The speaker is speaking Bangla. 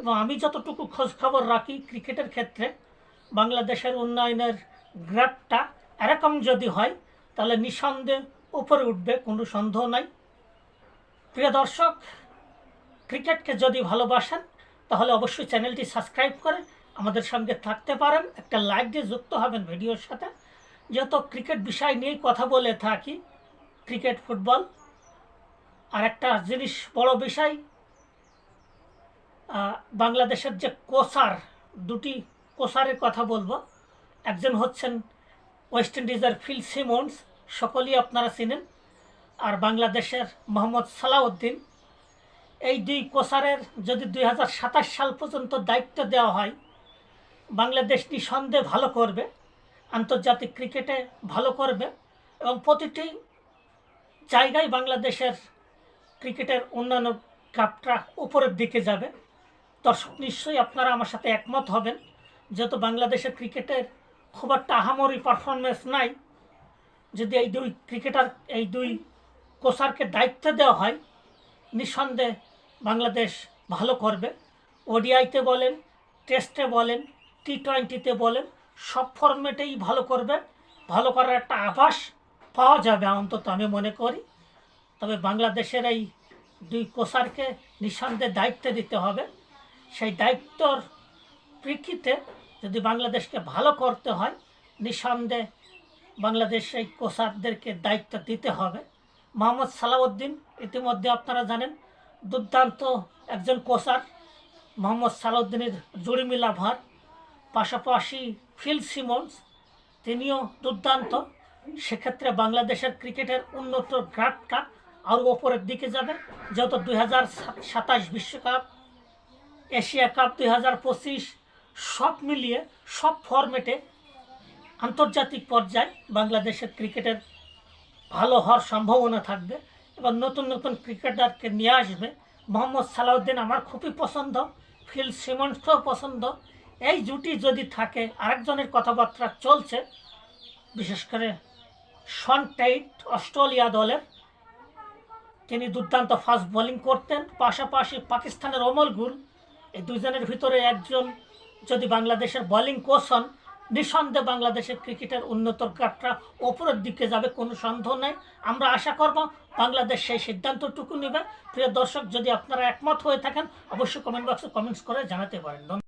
এবং আমি যতটুকু খোঁজ খবর রাখি ক্রিকেটের ক্ষেত্রে, বাংলাদেশের উন্নয়নের গ্রাফটা এরকম যদি হয়, তাহলে নিঃসন্দেহে উপরে উঠবে, কোনো সন্দেহ নাই। প্রিয় দর্শক, ক্রিকেটকে যদি ভালোবাসেন, তাহলে অবশ্যই চ্যানেলটি সাবস্ক্রাইব করে আমাদের সঙ্গে থাকতে পারেন। একটা লাইক দিয়ে যুক্ত হবেন ভিডিওর সাথে। যেহেতু ক্রিকেট বিষয় নিয়েই কথা বলে থাকি, ক্রিকেট ফুটবল আর একটা জিনিস বড় বিষয় বাংলাদেশের যে কোসার, দুটি কোসারের কথা বলব। একজন হচ্ছেন ওয়েস্ট ইন্ডিজের ফিল সিমন্স সকলেই আপনারা চিনেন। আর বাংলাদেশের মোহাম্মদ সালাউদ্দিন। এই দুই কোসারের যদি দুই হাজার সাতাশ সাল পর্যন্ত দায়িত্ব দেওয়া হয়, বাংলাদেশ নিঃসন্দেহে ভালো করবে, আন্তর্জাতিক ক্রিকেটে ভালো করবে এবং প্রতিটি জায়গায় বাংলাদেশের ক্রিকেটের অন্যান্য কাপটা উপরের দিকে যাবে। দর্শক, নিশ্চয়ই আপনারা আমার সাথে একমত হবেন যেহেতু বাংলাদেশের ক্রিকেটের খুব একটা আহামরি পারফরমেন্স নাই। যদি এই দুই ক্রিকেটার, এই দুই কোচারকে দায়িত্ব দেওয়া হয়, নিঃসন্দেহে বাংলাদেশ ভালো করবে। ওডিআইতে বলেন, টেস্টে বলেন টি টোয়েন্টিতে বলেন, সব ফর্মেটেই ভালো করবে। ভালো করার একটা আভাস পাওয়া যাবে অন্তত আমি মনে করি। তবে বাংলাদেশের এই দুই কোচারকে নিঃসন্দেহে দায়িত্ব দিতে হবে। সেই দায়িত্বর প্রেক্ষিতে যদি বাংলাদেশকে ভালো করতে হয়, নিঃসন্দেহে বাংলাদেশ এই কোচারদেরকে দায়িত্ব দিতে হবে। মোহাম্মদ সালাউদ্দিন ইতিমধ্যে আপনারা জানেন দুর্দান্ত একজন কোচার মোহাম্মদ সালাউদ্দিনের জুড়িমিলা ভার, পাশাপাশি ফিল সিমন্স, তিনিও দুর্দান্ত। সেক্ষেত্রে বাংলাদেশের ক্রিকেটের উন্নত গ্রাফটা আরও ওপরের দিকে যাবে, যেহেতু দুই বিশ্বকাপ এশিয়া কাপ দুই হাজার পঁচিশ সব মিলিয়ে, সব ফরম্যাটে আন্তর্জাতিক পর্যায়ে বাংলাদেশের ক্রিকেটের ভালো হওয়ার সম্ভাবনা থাকবে এবং নতুন নতুন ক্রিকেটারকে নিয়ে আসবে। মোহাম্মদ সালাউদ্দিন আমার খুবই পছন্দ, ফিল সিমন্সকেও পছন্দ। এই জুটি যদি থাকে, আরেকজনের কথাবার্তা চলছে, বিশেষ করে শন টাইট, অস্ট্রেলিয়া দলের। তিনি দুর্দান্ত ফাস্ট বোলিং করতেন, পাশাপাশি পাকিস্তানের অমল গুল এই দুজনের ভিতরে একজন যদি বাংলাদেশের বোলিং কোচ হন, নিঃসন্দেহে বাংলাদেশের ক্রিকেটের উন্নত কাঠটা ওপরের দিকে যাবে, কোনো সন্দেহ নেই। আমরা আশা করব বাংলাদেশ সেই সিদ্ধান্তটুকু নেবে। প্রিয় দর্শক, যদি আপনারা একমত হয়ে থাকেন, অবশ্যই কমেন্ট বক্সে কমেন্টস করে জানাতে পারেন।